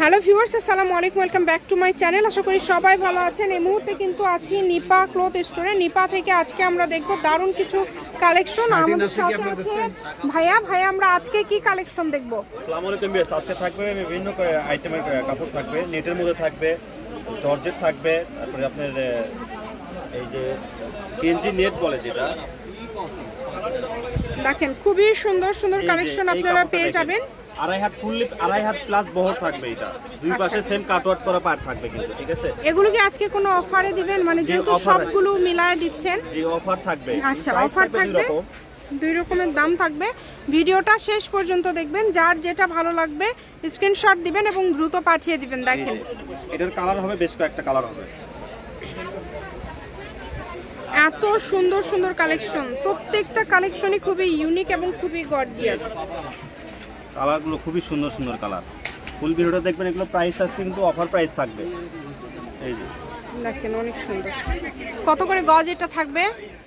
Hello viewers আসসালামু আলাইকুম welcome back to my channel. আশা করি সবাই ভালো আছেন। এই মুহূর্তে কিন্তু আছি নিপা ক্লথ স্টোরে। নিপা থেকে আজকে আমরা দেখব দারুণ কিছু কালেকশন। আমাদের সাথে আছে ভাইয়া। ভাইয়া আমরা আজকে কি কালেকশন দেখব? আসসালামু আলাইকুম বিয়াস আজকে থাকবে বিভিন্ন আইটেমের কাপড় থাকবে নেটের মধ্যে থাকবে জর্জেট থাকবে তারপরে আপনার এই যে কেঞ্জি নেট বলে যেটা। দেখেন খুবই সুন্দর সুন্দর কালেকশন আপনারা পেয়ে যাবেন। আড়াই হাত ফুললি আড়াই হাত প্লাস বহর থাকবে এটা। দুই আচ্ছা। পাশে সেম কাটওয়ার্ট করা পার থাকবে কিন্তু ঠিক আছে? এগুলো কি আজকে কোনো অফারে দিবেন? মানে যেহেতু সবগুলো মিলায় দিচ্ছেন। যে অফার থাকবে। আচ্ছা অফার থাকবে দুই রকমের দাম থাকবে। ভিডিওটা শেষ পর্যন্ত দেখবেন। যার যেটা ভালো লাগবে স্ক্রিনশট দিবেন এবং দ্রুত পাঠিয়ে দিবেন। দেখেন। এটার কালার হবে বেশ কয়েকটা কালার হবে। এত সুন্দর সুন্দর কালেকশন প্রত্যেকটা কালেকশনই খুবই ইউনিক এবং খুবই গর্জিয়াস কালারগুলো খুবই সুন্দর সুন্দর কালার। ফুল ভিডিওটা দেখবেন এগুলো প্রাইস আজকে কিন্তু অফার প্রাইস থাকবে। এই যে। দেখেন অনেক সুন্দর। কত করে গজ এটা থাকবে?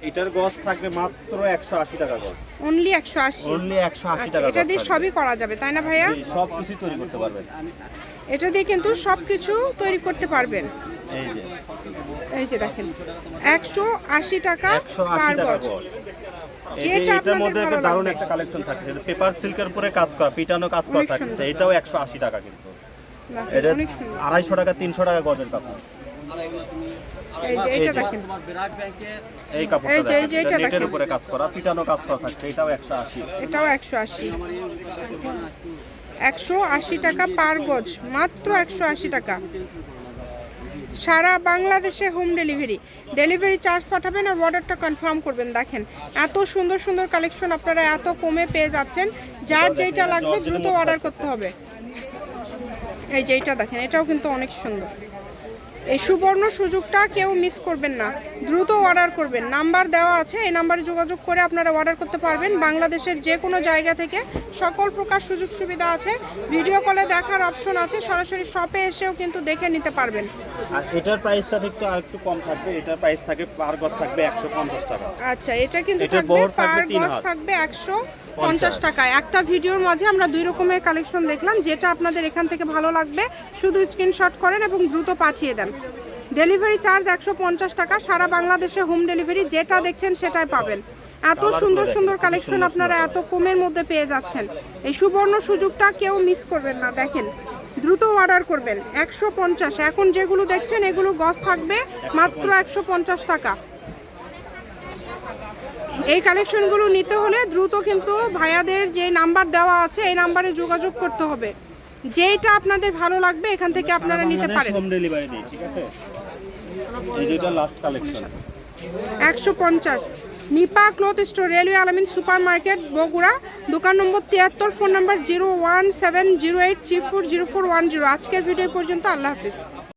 এটার গজ থাকবে মাত্র একশো আশি টাকা গজ। অনলি একশো আশি। অনলি একশো আশি আচ্ছা টাকা এটা দিয়ে সবই করা যাবে তাই না ভাইয়া? সব কিছু তৈরি করতে পারবেন। এটা দিয়ে কিন্তু সব কিছু তৈরি করতে পারবেন। এই যে। এই যে দেখেন একশো আশি টাকা একশো পার গজ। এটার মধ্যে একটা দারুণ একটা কালেকশন থাকছে পেপার সিল্কের উপরে কাজ করা পিটানো কাজ করা থাকছে এটাও একশো আশি টাকা কিন্তু। এটা আড়াইশো টাকা তিনশো টাকা গজের কাপড়। এই যে এটা যে। কাপড়টা নেটের উপরে কাজ করা পিটানো কাজ করা থাকছে এটাও একশো আশি। এটাও একশো আশি। একশো আশি টাকা পার গজ মাত্র একশো আশি টাকা। সারা বাংলাদেশে হোম ডেলিভারি ডেলিভারি চার্জ পাঠাবেন আর অর্ডারটা কনফার্ম করবেন। দেখেন, এত সুন্দর সুন্দর কালেকশন আপনারা এত কমে পেয়ে যাচ্ছেন। যার যেটা লাগবে দ্রুত অর্ডার করতে হবে। এই যে এইটা দেখেন, এটাও কিন্তু অনেক সুন্দর। এই সুবর্ণ সুযোগটা কেউ মিস করবেন না। দ্রুত অর্ডার করবেন। নাম্বার দেওয়া আছে এই নাম্বারে যোগাযোগ করে আপনারা অর্ডার করতে পারবেন। বাংলাদেশের যে কোনো জায়গা থেকে সকল প্রকার সুযোগ সুবিধা আছে। ভিডিও কলে দেখার অপশন আছে সরাসরি শপে এসেও কিন্তু দেখে নিতে পারবেন। আর এটার প্রাইসটা একটু আর একটু কম থাকবে। এটার প্রাইস থাকে পার গজ থাকবে একশো পঞ্চাশ টাকা। আচ্ছা এটা কিন্তু থাকবে পার গজ থাকবে একশো পঞ্চাশ টাকায়। একটা ভিডিওর মাঝে আমরা দুই রকমের কালেকশন দেখলাম যেটা আপনাদের এখান থেকে ভালো লাগবে। শুধু স্ক্রিনশট করেন এবং দ্রুত পাঠিয়ে দেন। ডেলিভারি চার্জ একশো পঞ্চাশ টাকা সারা বাংলাদেশে হোম ডেলিভারি যেটা দেখছেন সেটাই পাবেন। এত সুন্দর সুন্দর কালেকশন আপনারা এত কমের মধ্যে পেয়ে যাচ্ছেন। এই সুবর্ণ সুযোগটা কেউ মিস করবেন না দেখেন। দ্রুত অর্ডার করবেন একশো পঞ্চাশ। এখন যেগুলো দেখছেন এগুলো গজ থাকবে মাত্র একশো পঞ্চাশ টাকা। এই কালেকশনগুলো নিতে হলে দ্রুত কিন্তু ভাইয়াদের যে নাম্বার দেওয়া আছে এই নাম্বারে যোগাযোগ করতে হবে। যেইটা আপনাদের ভালো লাগবে এখান থেকে আপনারা নিতে পারেন। হোম ডেলিভারি দিই ঠিক আছে? এই যেটা লাস্ট কালেকশন একশো পঞ্চাশ। Nipa cloth store railway Alamin super market Bogura. দোকান নম্বর তিয়াত্তর phone number zero one seven zero eight three four zero four one zero. আজকের ভিডিও পর্যন্ত আল্লাহ হাফিজ।